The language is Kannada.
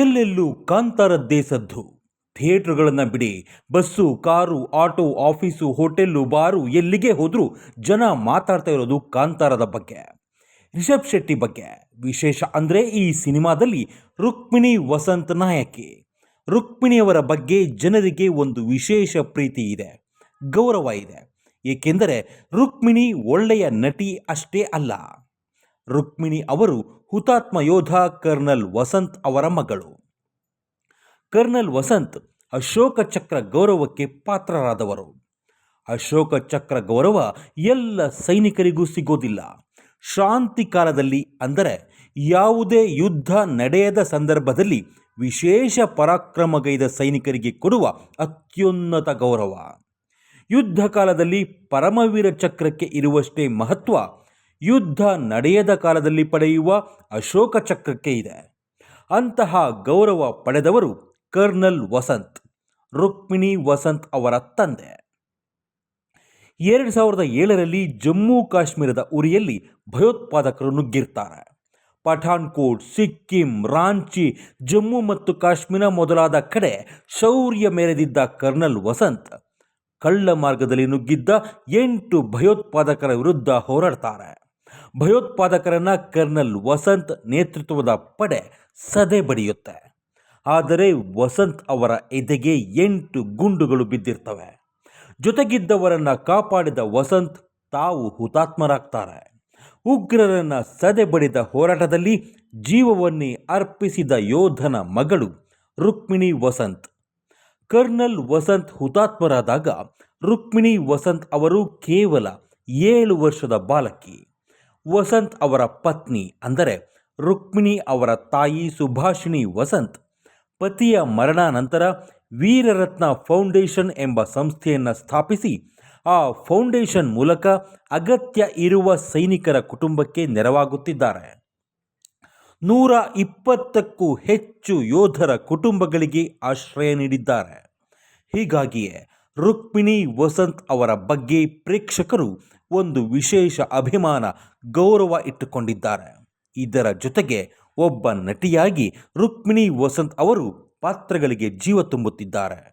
ಎಲ್ಲೆಲ್ಲೂ ಕಾಂತಾರದ್ದೇ ಸದ್ದು ಥಿಯೇಟ್ರ್ಗಳನ್ನು ಬಿಡಿ, bus, car, auto, office, hotel, bar ಎಲ್ಲಿಗೆ ಹೋದರೂ ಜನ ಮಾತಾಡ್ತಾ ಇರೋದು ಕಾಂತಾರದ ಬಗ್ಗೆ. ರಿಷಬ್ ಶೆಟ್ಟಿ ಬಗ್ಗೆ, ವಿಶೇಷ ಅಂದರೆ ಈ ಸಿನಿಮಾದಲ್ಲಿ ರುಕ್ಮಿಣಿ ವಸಂತ ನಾಯಕಿ. ರುಕ್ಮಿಣಿಯವರ ಬಗ್ಗೆ ಜನರಿಗೆ ಒಂದು ವಿಶೇಷ ಪ್ರೀತಿ ಇದೆ, ಗೌರವ ಇದೆ. ಏಕೆಂದರೆ ರುಕ್ಮಿಣಿ ಒಳ್ಳೆಯ ನಟಿ ಅಷ್ಟೇ ಅಲ್ಲ. ರುಕ್ಮಿಣಿ ಅವರು ಹುತಾತ್ಮ ಯೋಧ ಕರ್ನಲ್ ವಸಂತ್ ಅವರ ಮಗಳು. ಕರ್ನಲ್ ವಸಂತ್ ಅಶೋಕ ಚಕ್ರ ಗೌರವಕ್ಕೆ ಪಾತ್ರರಾದವರು. ಅಶೋಕ ಚಕ್ರ ಗೌರವ ಎಲ್ಲ ಸೈನಿಕರಿಗೂ ಸಿಗೋದಿಲ್ಲ. ಶಾಂತಿ ಕಾಲದಲ್ಲಿ ಅಂದರೆ ಯಾವುದೇ ಯುದ್ಧ ನಡೆಯದ ಸಂದರ್ಭದಲ್ಲಿ ವಿಶೇಷ ಪರಾಕ್ರಮಗೈದ ಸೈನಿಕರಿಗೆ ಕೊಡುವ ಅತ್ಯುನ್ನತ ಗೌರವ. ಯುದ್ಧ ಕಾಲದಲ್ಲಿ ಪರಮವೀರ ಚಕ್ರಕ್ಕೆ ಇರುವಷ್ಟೇ ಮಹತ್ವ ಯುದ್ಧ ನಡೆಯದ ಕಾಲದಲ್ಲಿ ಪಡೆಯುವ ಅಶೋಕ ಚಕ್ರಕ್ಕೆ ಇದೆ. ಅಂತಹ ಗೌರವ ಪಡೆದವರು ಕರ್ನಲ್ ವಸಂತ್, ರುಕ್ಮಿಣಿ ವಸಂತ್ ಅವರ ತಂದೆ. ಎರಡು ಸಾವಿರದ ಏಳರಲ್ಲಿ ಜಮ್ಮು ಕಾಶ್ಮೀರದ ಉರಿಯಲ್ಲಿ ಭಯೋತ್ಪಾದಕರು ನುಗ್ಗಿರ್ತಾರೆ. ಪಠಾನ್ಕೋಟ್ ಸಿಕ್ಕಿಂ, ರಾಂಚಿ, ಜಮ್ಮು ಮತ್ತು ಕಾಶ್ಮೀರ ಮೊದಲಾದ ಕಡೆ ಶೌರ್ಯ ಮೆರೆದಿದ್ದ ಕರ್ನಲ್ ವಸಂತ್ ಕಳ್ಳ ಮಾರ್ಗದಲ್ಲಿ ನುಗ್ಗಿದ್ದ ಎಂಟು ಭಯೋತ್ಪಾದಕರ ವಿರುದ್ಧ ಹೋರಾಡ್ತಾರೆ. ಭಯೋತ್ಪಾದಕರನ್ನ ಕರ್ನಲ್ ವಸಂತ್ ನೇತೃತ್ವದ ಪಡೆ ಸದೆ ಬಡಿಯುತ್ತೆ. ಆದರೆ ವಸಂತ್ ಅವರ ಎದೆಗೆ ಎಂಟು ಗುಂಡುಗಳು ಬಿದ್ದಿರ್ತವೆ. ಜೊತೆಗಿದ್ದವರನ್ನ ಕಾಪಾಡಿದ ವಸಂತ್ ತಾವು ಹುತಾತ್ಮರಾಗ್ತಾರೆ. ಉಗ್ರರನ್ನ ಸದೆ ಬಡಿದ ಹೋರಾಟದಲ್ಲಿ ಜೀವವನ್ನೇ ಅರ್ಪಿಸಿದ ಯೋಧನ ಮಗಳು ರುಕ್ಮಿಣಿ ವಸಂತ್. ಕರ್ನಲ್ ವಸಂತ್ ಹುತಾತ್ಮರಾದಾಗ ರುಕ್ಮಿಣಿ ವಸಂತ್ ಅವರು ಕೇವಲ ಏಳು ವರ್ಷದ ಬಾಲಕಿ. ವಸಂತ್ ಅವರ ಪತ್ನಿ, ಅಂದರೆ ರುಕ್ಮಿಣಿ ಅವರ ತಾಯಿ ಸುಭಾಷಿಣಿ ವಸಂತ್. ಪತಿಯ ಮರಣಾನಂತರ ವೀರರತ್ನ ಫೌಂಡೇಶನ್ ಎಂಬ ಸಂಸ್ಥೆಯನ್ನು ಸ್ಥಾಪಿಸಿ, ಆ ಫೌಂಡೇಶನ್ ಮೂಲಕ ಅಗತ್ಯ ಇರುವ ಸೈನಿಕರ ಕುಟುಂಬಕ್ಕೆ ನೆರವಾಗುತ್ತಿದ್ದಾರೆ. ನೂರ ಇಪ್ಪತ್ತಕ್ಕೂ ಹೆಚ್ಚು ಯೋಧರ ಕುಟುಂಬಗಳಿಗೆ ಆಶ್ರಯ ನೀಡಿದ್ದಾರೆ. ಹೀಗಾಗಿಯೇ ರುಕ್ಮಿಣಿ ವಸಂತ್ ಅವರ ಬಗ್ಗೆ ಪ್ರೇಕ್ಷಕರು ಒಂದು ವಿಶೇಷ ಅಭಿಮಾನ, ಗೌರವ ಇಟ್ಟುಕೊಂಡಿದ್ದಾರೆ. ಇದರ ಜೊತೆಗೆ ಒಬ್ಬ ನಟಿಯಾಗಿ ರುಕ್ಮಿಣಿ ವಸಂತ್ ಅವರು ಪಾತ್ರಗಳಿಗೆ ಜೀವ ತುಂಬುತ್ತಿದ್ದಾರೆ.